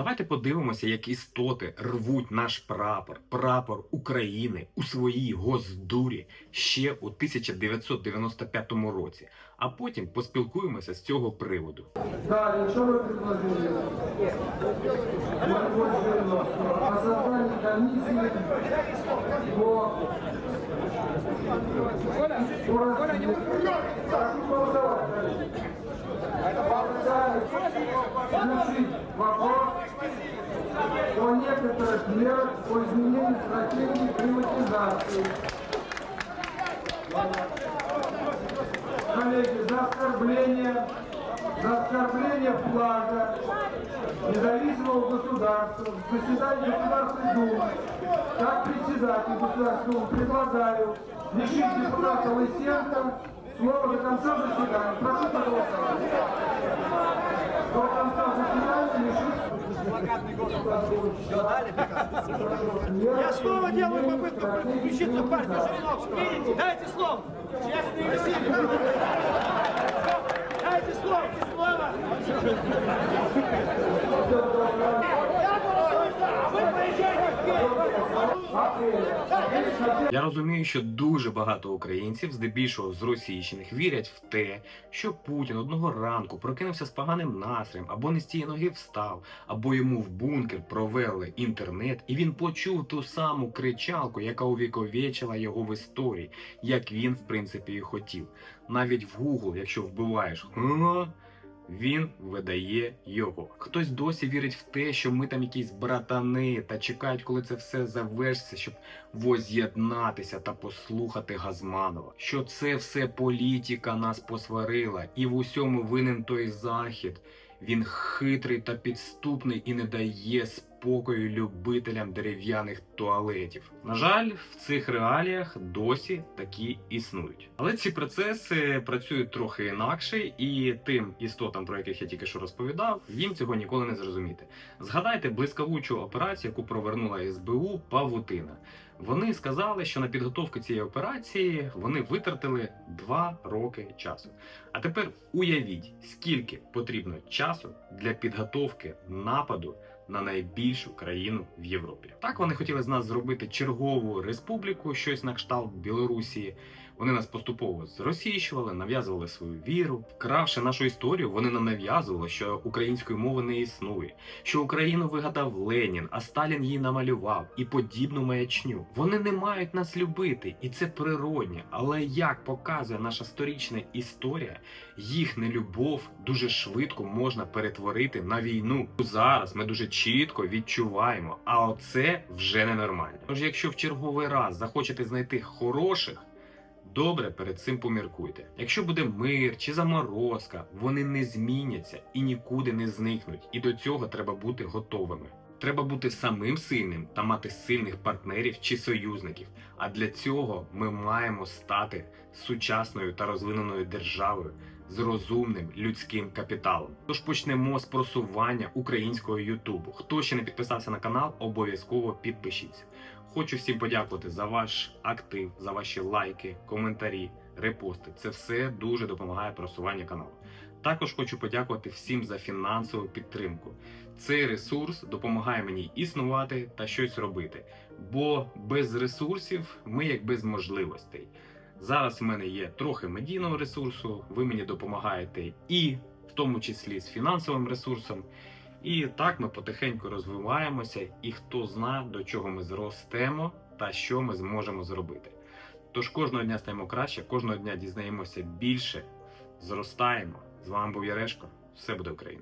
Давайте подивимося, як істоти рвуть наш прапор, прапор України у своїй госдурі ще у 1995 році. А потім поспілкуємося з цього приводу. Что вы предложили? О комиссии по о некоторых мерах по изменению стратегии приватизации. Коллеги, за оскорбление, за оскорбление флага независимого государства в заседании Государственной Думы, как председатель Государственной Думы предлагаю лишить депутата Лысенко слова до конца заседания. Прошу лишить Я снова делаю попытку включиться в партию Жириновского. Дайте слово. Честно и. Дайте слово. Слово. Я голосую за, а вы поезжайте в Киев. Я розумію, що дуже багато українців, здебільшого з зросійщених, вірять в те, що Путін одного ранку прокинувся з поганим настроєм, або не з тієї ноги встав, або йому в бункер провели інтернет, і він почув ту саму кричалку, яка увіковічила його в історії, як він в принципі і хотів. Навіть в Google, якщо вбиваєш він видає його. Хтось досі вірить в те, що ми там якісь братани та чекають, коли це все завершиться, щоб воз'єднатися та послухати Газманова. Що це все політика нас посварила, і в усьому винен той захід. Він хитрий та підступний і не дає спокою любителям дерев'яних туалетів. На жаль, в цих реаліях досі такі існують. Але ці процеси працюють трохи інакше, і тим істотам, про яких я тільки що розповідав, їм цього ніколи не зрозуміти. Згадайте блискавучу операцію, яку провернула СБУ Павутина. Вони сказали, що на підготовку цієї операції вони витратили два роки часу. А тепер уявіть, скільки потрібно часу для підготовки нападу на найбільшу країну в Європі. Так вони хотіли з нас зробити чергову республіку, щось на кшталт Білорусі. Вони нас поступово зросійщували, нав'язували свою віру. Вкравши нашу історію, вони нам нав'язували, що української мови не існує, що Україну вигадав Ленін, а Сталін її намалював і подібну маячню. Вони не мають нас любити, і це природнє. Але як показує наша сторічна історія, їх нелюбов дуже швидко можна перетворити на війну. Зараз ми дуже чітко відчуваємо, а оце вже ненормально. Тож, якщо в черговий раз захочете знайти хороших. Добре, перед цим поміркуйте. Якщо буде мир чи заморозка, вони не зміняться і нікуди не зникнуть. І до цього треба бути готовими. Треба бути самим сильним та мати сильних партнерів чи союзників. А для цього ми маємо стати сучасною та розвиненою державою з розумним людським капіталом. Тож почнемо з просування українського Ютубу. Хто ще не підписався на канал, обов'язково підпишіться. Хочу всім подякувати за ваш актив, за ваші лайки, коментарі, репости. Це все дуже допомагає просуванню каналу. Також хочу подякувати всім за фінансову підтримку. Цей ресурс допомагає мені існувати та щось робити. Бо без ресурсів ми як без можливостей. Зараз в мене є трохи медійного ресурсу, ви мені допомагаєте і в тому числі з фінансовим ресурсом. І так ми потихеньку розвиваємося, і хто зна, до чого ми зростемо та що ми зможемо зробити. Тож кожного дня стаємо краще, кожного дня дізнаємося більше, зростаємо. З вами був Ярешко. Все буде Україна!